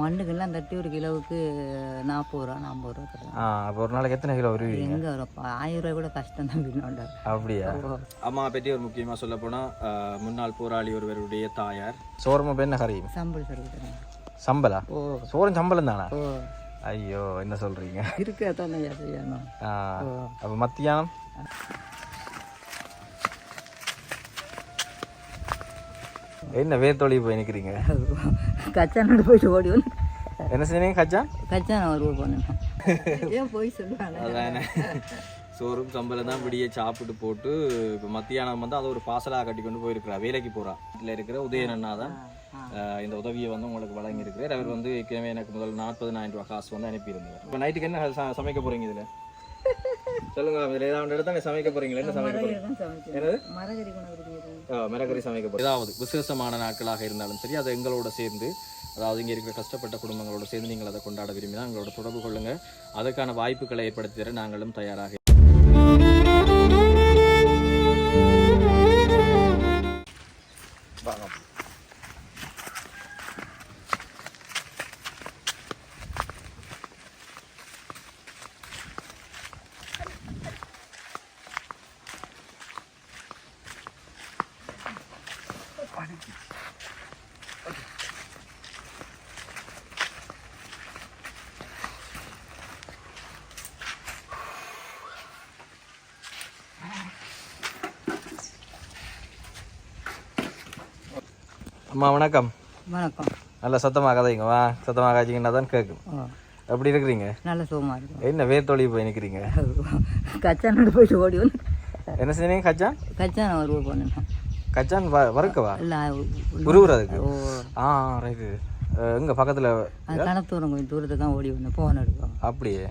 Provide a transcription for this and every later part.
மண்ணுக்கெல்லாம் தட்டி ஒரு கிலோவுக்கு நாற்பது ரூபா நாற்பது ரூபா தருவாங்க. ஆ அப்போ ஒரு நாளைக்கு எத்தனை கிலோ வருவீங்க? எங்கே வரும் ஆயிரம் ரூபாய் கூட கஷ்டம் தான் பின்னோண்டா. அப்படியா? அம்மா பற்றி ஒரு முக்கியமாக சொல்ல போனால் முன்னாள் போராளி ஒருவருடைய தாயார். சோரமா பேர் என்ன கறியும் சம்பளம் தராங்க சம்பலா? ஓ. சோறும் சம்பளம் தானா? ஓ. ஐயோ என்ன சொல்றீங்க? இருக்கா தானே செய்யணும் அப்போ மத்தியானம்? என்ன வேர்த்தொழி போய் நிற்கிறீங்க கச்சானோட போயிட்டு ஓடி வந்து என்ன செய்றீங்க கச்சா? கச்சான ஒரு போனேன். ஏன் போய் சொல்லுவாங்க? அதானே சோறும் சம்பளம் தான் விடிய சாப்பிட்டு போட்டு இப்போ மத்தியானம் வந்து அதை ஒரு பாசலாக கட்டி கொண்டு போயிருக்கிறா வேலைக்கு போறா. வீட்டில் இருக்கிற உதயன் அண்ணா தான் இந்த உதவியை வந்து உங்களுக்கு வழங்கியிருக்கிறார். அவர் வந்து ஏற்கனவே எனக்கு முதல் நாற்பதனாயிரம் ரூபாய் காசு வந்து அனுப்பியிருந்தார். இப்போ நைட்டுக்கு என்ன சமைக்க போறீங்க இதில்? சொல்லுங்க இதில் ஏதாவது எடுத்து சமைக்க போறீங்களா? என்ன சமைக்க போறீங்க? என்னது? ஆ, மிளகரி சமைக்கப்படும் ஏதாவது விசேஷமான நாட்களாக இருந்தாலும் சரி அதை எங்களோட சேர்ந்து அதாவது இங்கே இருக்கிற கஷ்டப்பட்ட குடும்பங்களோட சேர்ந்து நீங்கள் அதை கொண்டாட விரும்பினா எங்களோட தொடர்பு கொள்ளுங்க அதற்கான வாய்ப்புகளை ஏற்படுத்தி தர நாங்களும் தயாராக அம்மா வணக்கம். வணக்கம். நல்லா சத்தமாக கதைங்க வா. சத்தமாக காய்ச்சிங்கன்னா தான் கேட்கும் எப்படி இருக்கிறீங்க? நல்ல சுகமா இருக்கும். என்ன வேர்த்தொழி போய் நிற்கிறீங்க கச்சானோட போயிட்டு ஓடி வந்து என்ன செய்றீங்க கச்சான்? கச்சான ஒரு போனேன். கச்சான் வறுக்கவா? இல்லை உருவுறதுக்கு? ஆ ரைட்டு எங்க பக்கத்துல அது கணத்தூரம் கொஞ்சம் தூரத்துக்கு தான் ஓடி வந்தேன் போன் எடுப்போம் அப்படியே?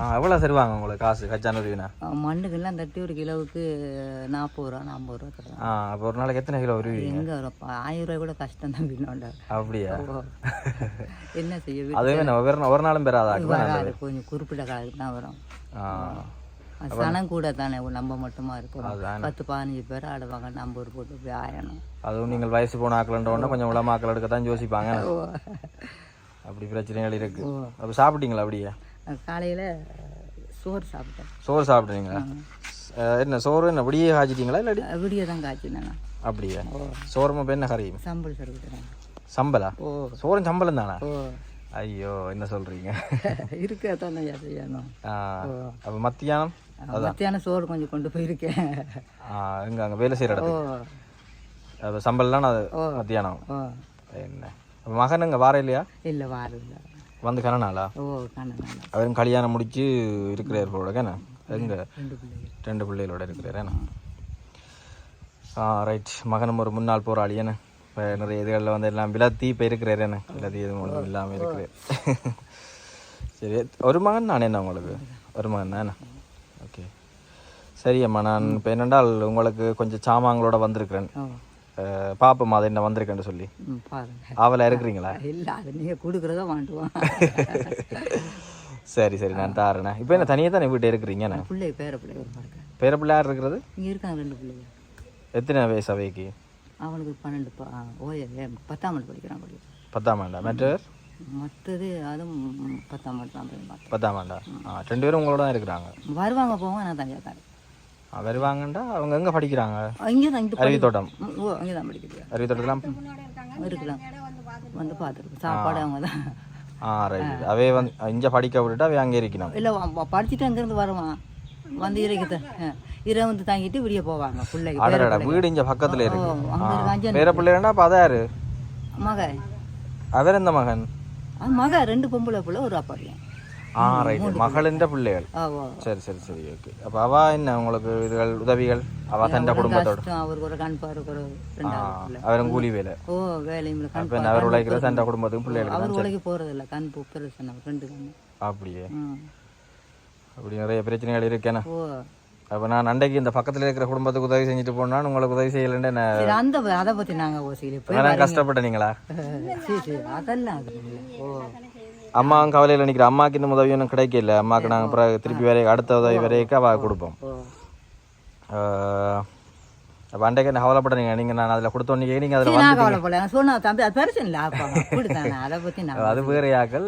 ஆ எவ்வளோ தருவாங்க உங்களுக்கு காசு கச்சான் உருவினா மண்ணுக்கெல்லாம் தட்டி ஒரு கிலோவுக்கு நாற்பது ரூபா நாற்பது ரூபா தருவாங்க. ஆ அப்போ ஒரு நாளைக்கு எத்தனை கிலோ வருவீங்க? எங்கே வரும்? ஆயிரம் ரூபாய் கூட கஷ்டம் தான் பின்னோண்டா. அப்படியா? என்ன செய்ய அதுவே ஒரு நாளும் பெறாதா? கொஞ்சம் குறிப்பிட்ட காலத்துக்கு தான் வரும் சனம் கூட தானே நம்ம மட்டுமா அதானே. பத்து பதினஞ்சு பேர் ஆடுவாங்க நம்ம ஒரு போட்டு போய் ஆயணும். அதுவும் நீங்கள் வயசு போன ஆக்கலன்ற உடனே கொஞ்சம் உளமா ஆக்கள் எடுக்கத்தான் யோசிப்பாங்க. அப்படி பிரச்சனைகள் இருக்கு. அப்போ சாப்பிட்டீங்களா அப்படியே? காலையில் சோறு சாப்பிட்டேன். சோறு சாப்பிட்டீங்களா? என்ன சோறு என்ன அப்படியே காய்ச்சிட்டீங்களா இல்லாடி விடிய தான் காய்ச்சினேன். அப்படியே? சோறுமா என்ன கறியும்? சம்பள் சம்பலா? ஓ. சோறும் சம்பளம் தானா? ஐயோ என்ன சொல்றீங்க? இருக்க தானே செய்யணும். அப்ப மத்தியானம்? மத்தியானம் சோறு கொஞ்சம் கொண்டு போயிருக்கேன். எங்க அங்க வேலை செய்யற ஓ. இடத்துக்கு. சம்பளம்லாம் அது மத்தியானம். என்ன? மகன் இங்க வார இல்லையா? இல்லை வாரம் இல்லை. வந்து கனநாளா? ஓ கண்ணனால அவரும் கல்யாணம் முடிச்சு இருக்கிறார் போல என்ன? எங்க? ரெண்டு பிள்ளைகள். ரெண்டு பிள்ளைகளோட இருக்கிறார் என்ன? ஆ ரைட் மகனும் ஒரு முன்னாள் போராளி என்ன? இப்போ நிறைய இதுகளில் வந்து எல்லாம் விலத்தி இப்போ இருக்கிறார் என்ன விலத்தி எதுவும் ஒன்றும் இல்லாமல் இருக்கிறார் சரி ஒரு மகன் நான் என்ன உங்களுக்கு? ஒரு மகன் தானே ஓகே சரி அம்மா நான் இப்போ என்னென்றால் உங்களுக்கு கொஞ்சம் சாமான்களோட வந்திருக்கிறேன். பாப்போம்மா அது என்ன வந்திருக்கேன்னு சொல்லி. ஆவலாக இருக்கிறீங்களா இல்லை அது நீங்கள் கொடுக்குறதா வாண்டுவோம் சரி சரி நான் தாரேண்ணே இப்போ என்ன தனியாக தானே வீட்டை இருக்கிறீங்கண்ணே பிள்ளை பேர பிள்ளை பேர பிள்ளை யார் இருக்கிறது? இங்கே இருக்காங்க ரெண்டு பிள்ளைங்க. எத்தனை வயசு அவைக்கு? அவனுக்கு பன்னெண்டு ப ஓய பத்தாம் ஆண்டு படிக்கிறான் படிக்கிறான் பத்தாம் ஆண்டா. மற்றவர் மற்றது அதுவும் பத்தாம் ஆண்டு தான் பத்தாம் ஆண்டா. ஆ ரெண்டு பேரும் உங்களோட தான் இருக்கிறாங்க. வருவாங்க போவாங்க நான் தனியாக தான் வருவாங்கண்டா? அவங்க எங்கே படிக்கிறாங்க? இங்கே தான் இங்கே அருவி தோட்டம். ஓ இங்கே தான் படிக்கிறாங்க அருவி தோட்டத்துலாம் இருக்கலாம். வந்து பார்த்துருக்கு சாப்பாடு அவங்க தான். ஆ ரைட் அவே வந்து இங்கே படிக்க விட்டுட்டு அவை அங்கே இருக்கணும். இல்லை படிச்சுட்டு அங்கேருந்து வருவான். வந்து இறக்கி இரவு வந்து தங்கிட்டு விடிய போவாங்க பிள்ளைக்கு. வீடு இங்கே பக்கத்தில் இருக்கு. ஓ, அங்க இருக்கு அஞ்சு பேர பிள்ளைடா அப்போ அதாரு மக அவர் எந்த மகன்? ஆ, மக ரெண்டு பொம்பளை பிள்ளை ஒரு அப்பாடியும் ஆ ரைட் மகளின்ற பிள்ளைகள். சரி சரி சரி ஓகே அப்போ அவ என்ன உங்களுக்கு இதுகள் உதவிகள்? அவ தந்த குடும்பத்தோட. அவருக்கு ஒரு கண் பாருக்கு ஒரு ரெண்டாவது பிள்ளை. அவரும் கூலி வேலை. ஓ வேலையும் அப்போ அவர் உழைக்கிற தந்த குடும்பத்துக்கும் பிள்ளைகளுக்கு அவர் உலகி போறது இல்லை கண் புப்பர் சொன்ன ரெண்டு கண் அப்படியே. அப்படி நிறைய பிரச்சனைகள் இருக்கேண்ணா ஓ. அப்போ நான் அன்றைக்கு இந்த பக்கத்தில் இருக்கிற குடும்பத்துக்கு உதவி செஞ்சுட்டு போனால் உங்களுக்கு உதவி செய்யலைன்னு என்ன? சரி அந்த அதை பற்றி நாங்கள் ஓசியில் நான் கஷ்டப்பட்டீங்களா? அதெல்லாம் அது இல்லை. ஓ. அம்மா கவலையில் நிற்கிற அம்மாக்கு இந்த உதவி ஒன்றும் கிடைக்கல. அம்மாவுக்கு நாங்கள் திருப்பி வரை அடுத்த உதவி வரைக்கும் அவ கொடுப்போம். அப்போ அண்டைக்கு என்ன கவலைப்படுறீங்க நீங்கள் நான் அதில் கொடுத்தோன்னே நீங்கள் அதில் நான் வந்து கவலைப்படல. நான் சொன்ன தம்பி அது பெருசு இல்லை அப்பா அப்படித்தானே அதை பற்றி நான் அது வேறு ஆக்கள்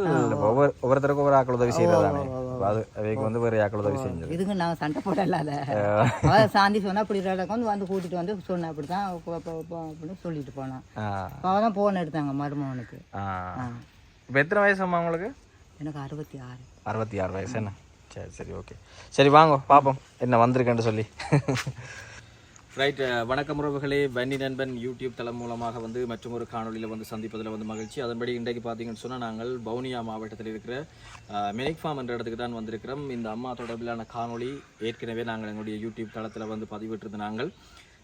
ஒவ்வொரு ஒவ்வொருத்தருக்கும் ஒவ்வொரு ஆக்கள் உதவி செய்யறதானே அது அவைக்கு வந்து வேறு ஆக்கள் உதவி செஞ்சது. இதுக்கு நாங்கள் சண்டை போடல அதை. அவ சாந்தி சொன்னா அப்படி வந்து வந்து கூட்டிட்டு வந்து சொன்னேன் அப்படி தான் அப்படின்னு சொல்லிட்டு ஆ. அவள் தான் ஃபோன் எடுத்தாங்க மருமகனுக்கு. இப்போ எத்தனை வயசு அம்மா உங்களுக்கு? எனக்கு அறுபத்தி ஆறு அறுபத்தி ஆறு வயசு என்ன? சரி சரி ஓகே சரி வாங்க பார்ப்போம் என்ன வந்திருக்கேன்னு சொல்லி. ரைட் uh, வணக்கம் உறவுகளே. வன்னி நண்பன் யூடியூப் தளம் மூலமாக வந்து மற்றும் ஒரு காணொலியில் வந்து சந்திப்பதில் வந்து மகிழ்ச்சி. அதன்படி இன்றைக்கு பார்த்தீங்கன்னு சொன்னால் நாங்கள் வவுனியா மாவட்டத்தில் இருக்கிற uh, மெனிக் ஃபார்ம் என்ற இடத்துக்கு தான் வந்திருக்கிறோம். இந்த அம்மா தொடர்பிலான காணொளி ஏற்கனவே நாங்கள் எங்களுடைய யூடியூப் தளத்தில் வந்து பதிவிட்டிருந்த நாங்கள்.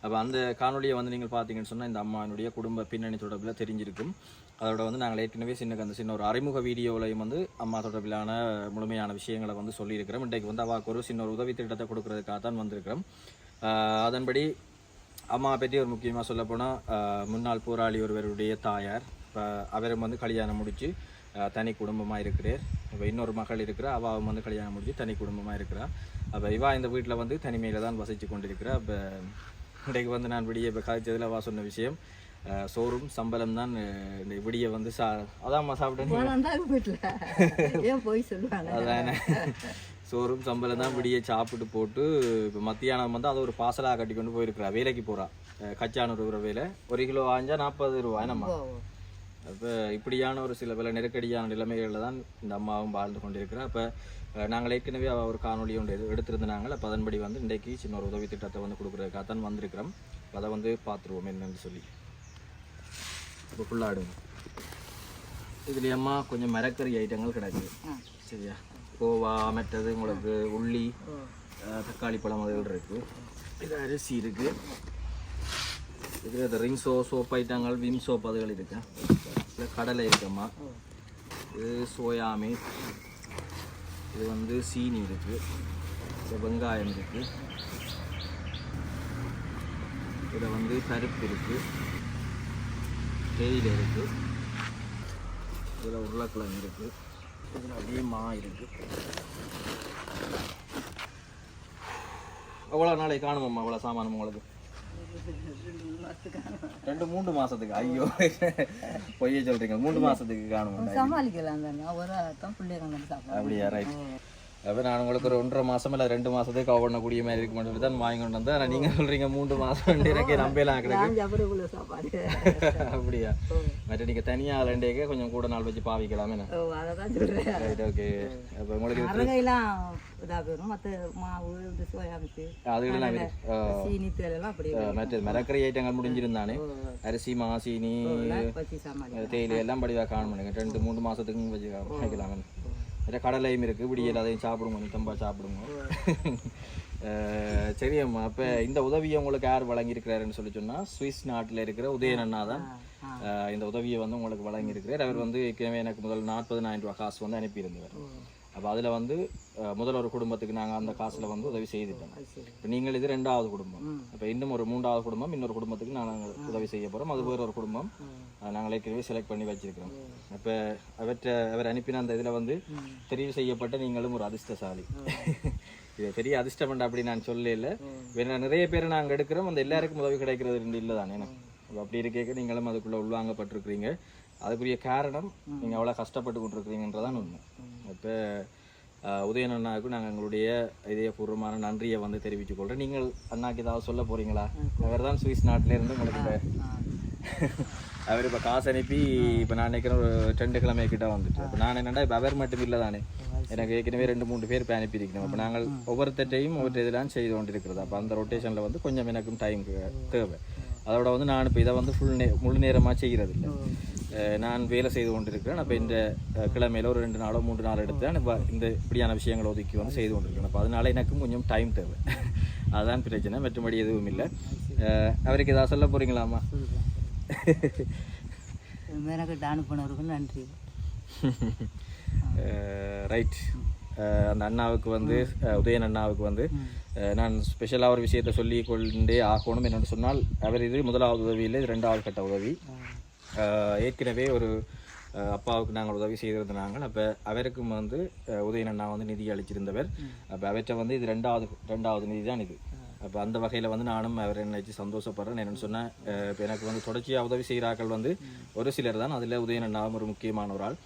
அப்போ அந்த காணொலியை வந்து நீங்கள் பார்த்தீங்கன்னு சொன்னால் இந்த அம்மானுடைய குடும்ப பின்னணி தொடர்பில் தெரிஞ்சிருக்கும். அதோட வந்து நாங்கள் ஏற்கனவே சின்ன அந்த சின்ன ஒரு அறிமுக வீடியோவிலையும் வந்து அம்மா தொடர்பிலான முழுமையான விஷயங்களை வந்து சொல்லியிருக்கிறோம். இன்றைக்கு வந்து அவாவுக்கு ஒரு சின்ன ஒரு உதவி திட்டத்தை கொடுக்கறதுக்காக தான் வந்திருக்கிறோம். அதன்படி அம்மா பற்றி ஒரு முக்கியமாக சொல்ல போனால் முன்னாள் போராளி ஒருவருடைய தாயார் இப்போ அவரும் வந்து கல்யாணம் முடித்து தனி குடும்பமாக இருக்கிறார். இப்போ இன்னொரு மகள் இருக்கிறா அவாவும் வந்து கல்யாணம் முடித்து தனி குடும்பமாக இருக்கிறா. அப்போ இவா இந்த வீட்டில் வந்து தனிமையில் தான் வசித்து கொண்டிருக்கிறா. அப்போ இன்றைக்கு வந்து நான் விடிய இப்போ காய்ச்சதில் அவா சொன்ன விஷயம் சோறும் சம்பளம் தான் இந்த விடிய வந்து சா சாப்பிட்டேன். ஏன் போய் சொல்லுவாங்க? அதானே. சோறும் சம்பளம் தான் விடிய சாப்பிட்டு போட்டு இப்போ மத்தியானம் வந்து அதை ஒரு பார்சலாக கட்டி கொண்டு போயிருக்கிறா. வேலைக்கு போகிறா கச்சானூர் வேலை. ஒரு கிலோ வாஞ்சா நாற்பது ரூபாய் நம்ம அப்போ இப்படியான ஒரு சில பல நெருக்கடியான நிலைமைகளில் தான் இந்த அம்மாவும் வாழ்ந்து கொண்டிருக்கிறா. அப்போ நாங்கள் ஏற்கனவே ஒரு காணொலி ஒன்று எடு- எடுத்திருந்தாங்க அப்போ அதன்படி வந்து இன்றைக்கு சின்ன ஒரு உதவி திட்டத்தை வந்து கொடுக்குறதுக்காக தான் வந்திருக்கிறோம். அதை வந்து பார்த்துருவோம் என்னன்னு சொல்லி. இப்போ ஃபுல்லாகிடுங்க இதுலேயம்மா கொஞ்சம் மரக்கறி ஐட்டங்கள் கிடைக்குது சரியா? கோவா மற்றது உங்களுக்கு உள்ளி தக்காளி பழம் அதுகள் இருக்கு. இது அரிசி இருக்கு. இது இந்த ரிங்ஸோ சோப் ஐட்டங்கள் விம் சோப் அதுகள் இருக்கு. இது கடலை இருக்கும்மா இது சோயா மீட் இது வந்து சீனி இருக்கு. இது வெங்காயம் இருக்கு. இதில் வந்து பருப்பு இருக்கு. தேயிலை இருக்கு. இதில் உருளைக்கிழங்கு இருக்கு. இதில் அப்படியே மா இருக்கு. எவ்வளோ நாளைக்கு காணுமம்மா அவ்வளோ சாமானம் உங்களுக்கு? ரெண்டு மூன்று மாசத்துக்கு. ஐயோ. பொய்ய சொல்றீங்க. மூன்று மாசத்துக்கு காணுமா சமாளிக்கலாம் தானே. ஒரு தான் பிள்ளைங்க அப்படியா? ரைட் அப்போ நான் உங்களுக்கு ஒரு ஒன்றரை மாசம் இல்லை ரெண்டு மாசத்துக்கு கவர் பண்ணக்கூடிய மாதிரி இருக்கு மட்டும் தான் வாங்கி கொண்டு வந்தேன். ஆனால் நீங்கள் சொல்றீங்க மூன்று மாதம் எனக்கு நம்பலாம் சாப்பாடு. அப்படியா? மற்ற நீங்கள் தனியாக ரெண்டேக்கே கொஞ்சம் கூட நாள் வச்சு பாவிக்கலாமே ரைட் ஓகே அப்போ உங்களுக்கு மற்ற மரக்கறி ஐட்டங்கள் முடிஞ்சிருந்தானே அரிசி மா சீனி தேயிலை எல்லாம் படிவாக காணும் பண்ணுங்க. ரெண்டு மூணு மாசத்துக்கும் வச்சு வைக்கலாமே. மற்ற கடலையும் இருக்கு விடியல் அதையும் சாப்பிடுங்க கொஞ்சம் தம்பா சாப்பிடுங்க. சரி அம்மா அப்போ இந்த உதவியை உங்களுக்கு யார் வழங்கியிருக்கிறாருன்னு சொல்லி சொன்னால் சுவிஸ் நாட்டில் இருக்கிற உதயன் அண்ணா தான். இந்த உதவியை வந்து உங்களுக்கு வழங்கியிருக்கிறார். அவர் வந்து ஏற்கனவே எனக்கு முதல் நாற்பதனாயிரம் ரூபாய் காசு வந்து அனுப்பியிருந்தவர். அப்போ அதில் வந்து முதல் ஒரு குடும்பத்துக்கு நாங்கள் அந்த காசில் வந்து உதவி செய்துட்டோம். இப்போ நீங்கள் இது ரெண்டாவது குடும்பம். இப்போ இன்னும் ஒரு மூன்றாவது குடும்பம் இன்னொரு குடும்பத்துக்கு நாங்கள் உதவி செய்ய போகிறோம் அது வேற ஒரு குடும்பம் நாங்கள் ஏற்கனவே செலக்ட் பண்ணி வச்சிருக்கிறோம். இப்போ அவற்றை அவர் அனுப்பின அந்த இதில் வந்து தெரிவு செய்யப்பட்ட நீங்களும் ஒரு அதிர்ஷ்டசாலி. இது பெரிய அதிர்ஷ்டம் பண்ண அப்படி நான் சொல்லல. வேற நிறைய பேர் நாங்கள் எடுக்கிறோம். அந்த எல்லாருக்கும் உதவி கிடைக்கிறது ரெண்டு இல்லை தானே. அப்ப அப்படி இருக்க நீங்களும் அதுக்குள்ள உள்வாங்கப்பட்டிருக்கிறீங்க. அதுக்குரிய காரணம் நீங்கள் அவ்வளோ கஷ்டப்பட்டு கொண்டிருக்கிறீங்கன்றதான் உண்மை. இப்போ உதயன் அண்ணாவுக்கு நாங்கள் எங்களுடைய இதயபூர்வமான நன்றியை வந்து தெரிவித்துக் கொள்கிறேன் நீங்கள் அண்ணாக்கு ஏதாவது சொல்ல போறீங்களா? அவர் தான் சுவிஸ் நாட்டில இருந்து உங்களுக்கு அவர் இப்போ காசு அனுப்பி இப்போ நான் நினைக்கிறேன் ஒரு ரெண்டு கிழமை கிட்ட வந்துட்டு இப்போ நான் என்னடா இப்போ அவர் மட்டும் இல்லை தானே எனக்கு ஏற்கனவே ரெண்டு மூணு பேர் இப்போ அனுப்பியிருக்கணும் இப்போ நாங்கள் ஒவ்வொருத்தையும் ஒவ்வொரு இதெல்லாம் செய்து கொண்டிருக்கிறது. அப்போ அந்த ரொட்டேஷனில் வந்து கொஞ்சம் எனக்கும் டைம் தேவை. அதோட வந்து நான் இப்போ இதை வந்து ஃபுல் நே முழு நேரமாக செய்கிறது இல்லை நான் வேலை செய்து கொண்டிருக்கிறேன். அப்போ இந்த கிழமையில ஒரு ரெண்டு நாளோ மூன்று நாள் எடுத்து நான் இப்ப இந்த இப்படியான விஷயங்களை ஒதுக்கி வந்து செய்து கொண்டிருக்கிறேன். அப்போ அதனால எனக்கும் கொஞ்சம் டைம் தேவை. அதுதான் பிரச்சனை. மற்றபடி எதுவும் இல்லை. அவருக்கு ஏதாவது சொல்ல போறீங்களாம்மா? மெனக்கிட்ட அனுப்பினவருக்கு நன்றி. ரைட் அந்த அண்ணாவுக்கு வந்து உதயன் அண்ணாவுக்கு வந்து நான் ஸ்பெஷலாக ஒரு விஷயத்தை சொல்லி கொண்டே ஆகணும் என்னென்னு சொன்னால் அவர் இது முதலாவது உதவி இல்லை இது ரெண்டாவது கட்ட உதவி. ஏற்கனவே ஒரு அப்பாவுக்கு நாங்கள் உதவி செய்திருந்தாங்க அப்போ அவருக்கும் வந்து அஹ், வந்து நிதி அளிச்சிருந்தவர். அப்போ அவற்றை வந்து இது ரெண்டாவது ரெண்டாவது நிதி தான் இது. அப்போ அந்த வகையில் வந்து நானும் அவரை நினைச்சு சந்தோஷப்படுறேன் என்னென்னு சொன்னால் இப்போ எனக்கு வந்து தொடர்ச்சியாக உதவி செய்கிறார்கள் வந்து ஒரு சிலர் தான். அதில் உதயன் ஒரு முக்கியமான ஒரு ஆள்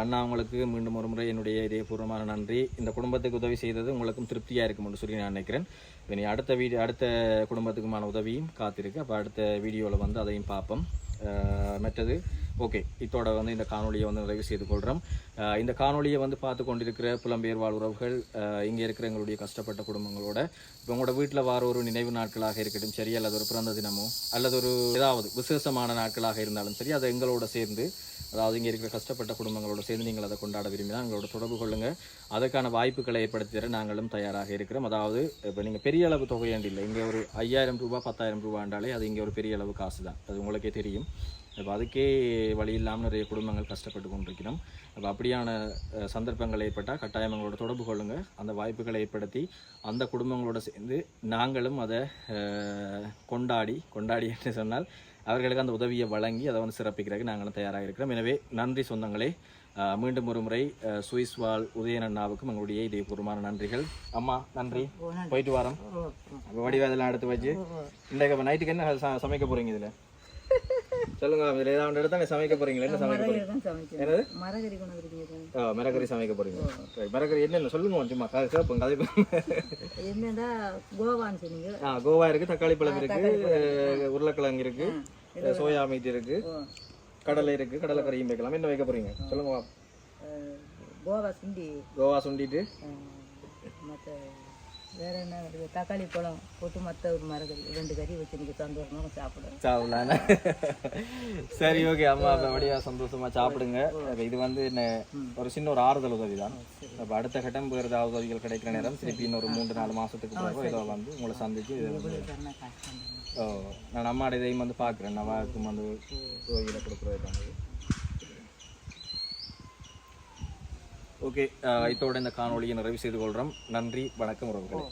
அண்ணா உங்களுக்கு மீண்டும் ஒரு முறை என்னுடைய இதயபூர்வமான நன்றி. இந்த குடும்பத்துக்கு உதவி செய்தது உங்களுக்கும் திருப்தியாக இருக்கும்னு சொல்லி நான் நினைக்கிறேன். இனி அடுத்த வீடியோ அடுத்த குடும்பத்துக்குமான உதவியும் காத்திருக்கு. அப்போ அடுத்த வீடியோவில் வந்து அதையும் பார்ப்போம். அஹ் மற்றது ஓகே இத்தோட வந்து இந்த காணொலியை வந்து நிறைவு செய்து கொள்கிறோம் இந்த காணொலியை வந்து பார்த்து கொண்டிருக்கிற புலம்பெயர் வாழ்வுறவுகள் இங்கே இருக்கிற எங்களுடைய கஷ்டப்பட்ட குடும்பங்களோட இப்போ உங்களோட வீட்டில் வார ஒரு நினைவு நாட்களாக இருக்கட்டும் சரி அல்லது ஒரு பிறந்த தினமோ அல்லது ஒரு ஏதாவது விசேஷமான நாட்களாக இருந்தாலும் சரி அதை எங்களோட சேர்ந்து அதாவது இங்கே இருக்கிற கஷ்டப்பட்ட குடும்பங்களோட சேர்ந்து நீங்கள் அதை கொண்டாட விரும்பினால் எங்களோட தொடர்பு கொள்ளுங்கள் அதற்கான வாய்ப்புகளை ஏற்படுத்தி தர நாங்களும் தயாராக இருக்கிறோம். அதாவது இப்போ நீங்கள் பெரிய அளவு தொகையாண்டு இல்லை இங்கே ஒரு ஐயாயிரம் ரூபாய் பத்தாயிரம் ரூபாண்டாலே அது இங்கே ஒரு பெரிய அளவு காசு தான் அது உங்களுக்கே தெரியும். இப்போ அதுக்கே வழி இல்லாமல் நிறைய குடும்பங்கள் கஷ்டப்பட்டு கொண்டிருக்கிறோம். அப்போ அப்படியான சந்தர்ப்பங்கள் ஏற்பட்டால் கட்டாயம் எங்களோட தொடர்பு கொள்ளுங்கள் அந்த வாய்ப்புகளை ஏற்படுத்தி அந்த குடும்பங்களோட சேர்ந்து நாங்களும் அதை கொண்டாடி கொண்டாடி என்று சொன்னால் அவர்களுக்கு அந்த உதவியை வழங்கி அதை வந்து சிறப்பிக்கிறதுக்கு நாங்களும் தயாராக இருக்கிறோம். எனவே நன்றி சொந்தங்களே. மீண்டும் ஒரு முறை சுவிஸ் வாழ் உதயன் அண்ணாவுக்கும் எங்களுடைய இதயபூர்வமான நன்றிகள். அம்மா நன்றி. போயிட்டு வரோம். வடிவாதெல்லாம் எடுத்து வச்சு இன்றைக்கு நைட்டுக்கு என்ன சமைக்க போறீங்க இதில்? சொல்லுங்க இதில் ஏதாவது எடுத்தா சமைக்க போறீங்களா? என்ன சமைக்க போறீங்க? என்னது? மரகறி கொண்டு மிளகறி சமைக்க போறீங்க. மிளகறி என்னென்ன? சொல்லுங்க சும்மா கேட்போம் கதை என்னடா கோவான்னு சொன்னீங்க? ஆ கோவா இருக்கு தக்காளி பழம் இருக்கு உருளைக்கிழங்கு இருக்கு சோயா மீட் இருக்கு கடலை இருக்கு கடலை கறியும் வைக்கலாம். என்ன வைக்க போறீங்க? சொல்லுங்க கோவா சிண்டி. கோவா சுண்டிட்டு. மற்ற வேற என்ன வருது? தக்காளி பழம் போட்டு மற்ற ஒரு மரகறி ரெண்டு கறி வச்சு நீங்கள் சந்தோஷமாக சாப்பிடுவேன் சாப்பிடலான்னு சரி ஓகே அம்மா அப்போ வடிவா சந்தோஷமா சாப்பிடுங்க. இது வந்து என்ன ஒரு சின்ன ஒரு ஆறுதல் உதவி தான். அப்போ அடுத்த கட்டம் வேறு உதவிகள் கிடைக்கிற நேரம் திருப்பி இன்னொரு மூன்று நாலு மாசத்துக்கு பிறகு ஏதோ வந்து உங்களை சந்திச்சு இதை ஓ நான் அம்மாட இதையும் வந்து பார்க்குறேன். நவாக்கும் வந்து கோயிலில் கொடுக்குறது ஓகே இதோட இந்த காணொலியை நிறைவு செய்து கொள்கிறோம் நன்றி வணக்கம் உறவுகளே.